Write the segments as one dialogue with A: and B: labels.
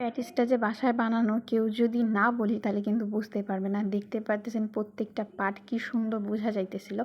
A: প্যাটিসটা যে বাসায় বানানো কেউ যদি না বলি তাহলে কিন্তু বুঝতে পারবে না। দেখতে পারতেছেন প্রত্যেকটা পার্ট কি সুন্দর বোঝা যাইতেছিল।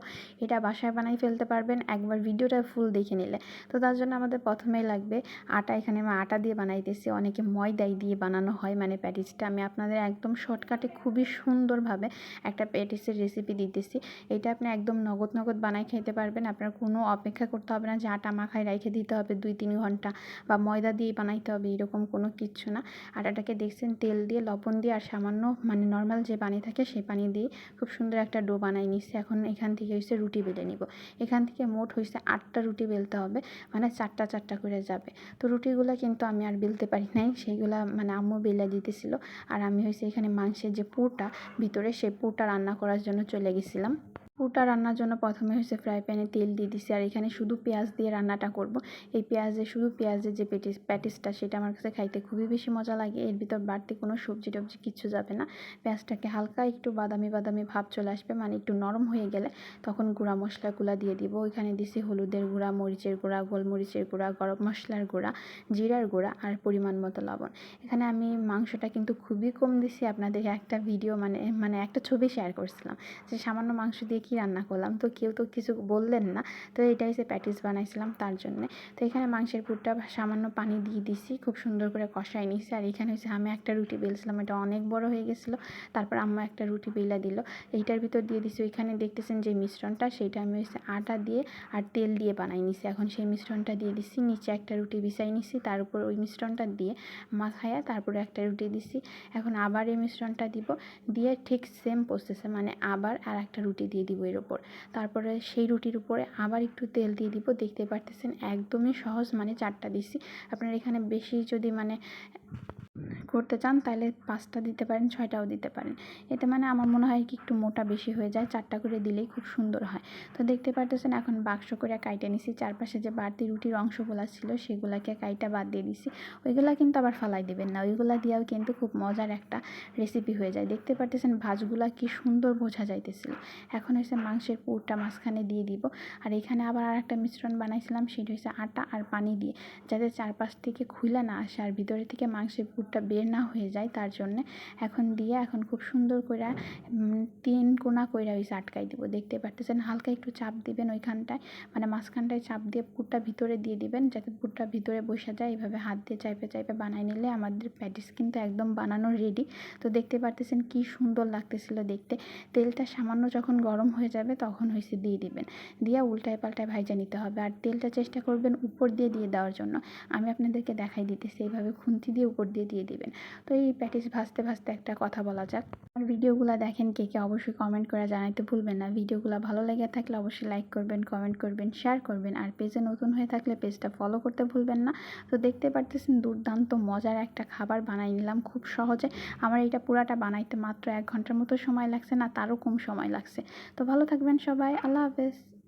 A: এটা বাসায় বানাই ফেলতে পারবেন। একবার ভিডিওটা ফুল দেখে নিলে। তো তার জন্য আমাদের প্রথমেই লাগবে আটা। এখানে আমি আটা দিয়ে বানাইতেছি। অনেকে ময়দাই দিয়ে বানানো হয় মানে প্যাটিসটা। আমি আপনাদের একদম শর্টকাটে খুবই সুন্দরভাবে একটা প্যাটিসের রেসিপি দিতেছি। এটা আপনি একদম নগদ নগদ বানাই খেতে পারবেন। আপনার কোনো অপেক্ষা করতে হবে না। যে আটা মাখায় রেখে দিতে হবে দুই, তিন ঘণ্টা বা ময়দা দিয়ে বানাইতে হবে এরকম কোনো কিচ্ছু না। আটাটাকে দেখছেন তেল দিয়ে, লবণ দিয়ে আর সামান্য মানে নর্মাল যে পানি থাকে সেই পানি দিয়ে খুব সুন্দর একটা ডো বানাই নিচ্ছি। এখন এখান থেকে হচ্ছে রুটি বেলে নিব। এখান থেকে মোট হয়েছে আটটা রুটি বেলতে হবে মানে চারটা চারটা করে যাবে। তো রুটিগুলো কিন্তু আমি আর বেলতে পারি নাই, সেইগুলা মানে আম্মু বেলে দিতেছিল। আর আমি হয়েছে এখানে মাংসের যে পুরটা, ভিতরে সেই পুরটা রান্না করার জন্য চলে গেছিলাম। পুরটা রান্নার জন্য প্রথমে হচ্ছে ফ্রাই প্যানে তেল দিয়ে দিছি। আর এখানে শুধু পেঁয়াজ দিয়ে রান্নাটা করব। এই পেঁয়াজে শুধু পেঁয়াজের যে পেটিস, প্যাটিসটা সেটা আমার কাছে খাইতে খুবই বেশি মজা লাগে। এর ভিতর বাড়তি কোনো সবজি টবজি কিচ্ছু যাবে না। পেঁয়াজটাকে হালকা একটু বাদামি বাদামি ভাব চলে আসবে মানে একটু নরম হয়ে গেলে তখন গুঁড়া মশলাগুলো দিয়ে দিব। ওইখানে দিছি হলুদের গুঁড়া, মরিচের গুঁড়া, গোলমরিচের গুঁড়া, গরম মশলার গুঁড়া, জিরার গুঁড়া আর পরিমাণ মতো লবণ। এখানে আমি মাংসটা কিন্তু খুবই কম দিছি। আপনাদের একটা ভিডিও মানে মানে একটা ছবি শেয়ার করছিলাম যে সামান্য মাংস দিয়ে কী রান্না করলাম? তো কেউ তো কিছু বললেন না। তো এটাই সে প্যাটিস বানাইছিলাম তার জন্যে। তো এখানে মাংসের পুরটা সামান্য পানি দিয়ে দিছি, খুব সুন্দর করে কষাই নিছি। আর এখানে হচ্ছে আমি একটা রুটি বেলছিলাম, এটা অনেক বড় হয়ে গেছিল। তারপর আম্মা একটা রুটি বেলা দিল। এইটার ভিতর দিয়ে দিছি, ওইখানে দেখতেছেন যে মিশ্রণটা, সেইটা আমি হচ্ছে আটা দিয়ে আর তেল দিয়ে বানাই নিছি। এখন সেই মিশ্রণটা দিয়ে দিছি, নিচে একটা রুটি বিছাই নিছি, তার উপর ওই মিশ্রণটা দিয়ে মাখায়া তারপরে একটা রুটি দিছি। এখন আবার এই মিশ্রণটা দিব, দিয়ে ঠিক সেম প্রসেসে মানে আবার আর একটা রুটি দিয়ে দিব। এর উপর তারপরে সেই রুটির উপরে আবার একটু তেল দিয়ে দিব। দেখতে পারতেছেন একদমই সহজ মানে চারটা দিছি। আপনার এখানে বেশি যদি মানে করতে চান, তাহলে পাঁচটা দিতে পারেন, ছয়টাও দিতে পারেন। এতে মানে আমার মনে হয় কি একটু মোটা বেশি হয়ে যায়, চারটা করে দিলেই খুব সুন্দর হয়। তো দেখতে পারতেছেন এখন বাক্স করে কাইটে নিছি, চারপাশে যে বাড়তি রুটির অংশগুলো ছিল, সেগুলোকে কাইটা বাদ দিয়ে দিছি। ওইগুলা কিন্তু আবার ফালাই দেবেন না, ওইগুলা দিয়েও কিন্তু খুব মজার একটা রেসিপি হয়ে যায়। দেখতে পারতেছেন ভাজগুলা কি সুন্দর বোঝা যাইতেছিল। এখন হচ্ছে মাংসের পুরটা মাঝখানে দিয়ে দিব। আর এখানে আবার আর একটা মিশ্রণ বানাইছিলাম, সেটা হচ্ছে আটা আর পানি দিয়ে, যাতে চারপাশ থেকে খুলে না আসে, আর ভিতরে থেকে মাংসের পুরটা বের না হয়ে যায় তার জন্যে। এখন দিয়ে এখন খুব সুন্দর করে তিন কোনা কইরা হয়েছে আটকাই দিব। দেখতে পারতেছেন, হালকা একটু চাপ দিবেন ওইখানটায় মানে মাঝখানটায় চাপ দিয়ে পুরটা ভিতরে দিয়ে দিবেন, যাতে পুরটা ভিতরে বসে যায়। এইভাবে হাত দিয়ে চাইপে চাইপে বানাই নিলে আমাদের প্যাটিস কিন্তু একদম বানানো রেডি তো দেখতে পারতেছেন কি সুন্দর লাগতেছিল দেখতে। তেলটা সামান্য যখন গরম হয়ে যাবে তখন হয়েছে দিয়ে দিবেন। দিয়ে উল্টায় পাল্টায় ভাইজা নিতে হবে। আর তেলটা চেষ্টা করবেন উপর দিয়ে দিয়ে দেওয়ার জন্য। আমি আপনাদেরকে দেখাই দিতেছি, এইভাবে খুন্তি দিয়ে উপর দিয়ে দিয়ে দিবেন। তো এই প্যাটিস ভাজতে ভাজতে একটা কথা বলা যাক। আর ভিডিওগুলো দেখেন কে কে অবশ্যই কমেন্ট করে জানাইতে ভুলবেন না। ভিডিওগুলো ভালো লেগে থাকলে অবশ্যই লাইক করবেন কমেন্ট করবেন শেয়ার করবেন। আর পেজে নতুন হয়ে থাকলে পেজটা ফলো করতে ভুলবেন না। তো দেখতে পারতেছেন দুর্দান্ত মজার একটা খাবার বানাই নিলাম খুব সহজে। আমার এটা পুরাটা বানাইতে মাত্র এক ঘণ্টার মতো সময় লাগছে না, তারও কম সময় লাগছে। তো ভালো থাকবেন সবাই, আল্লাহ হাফেজ।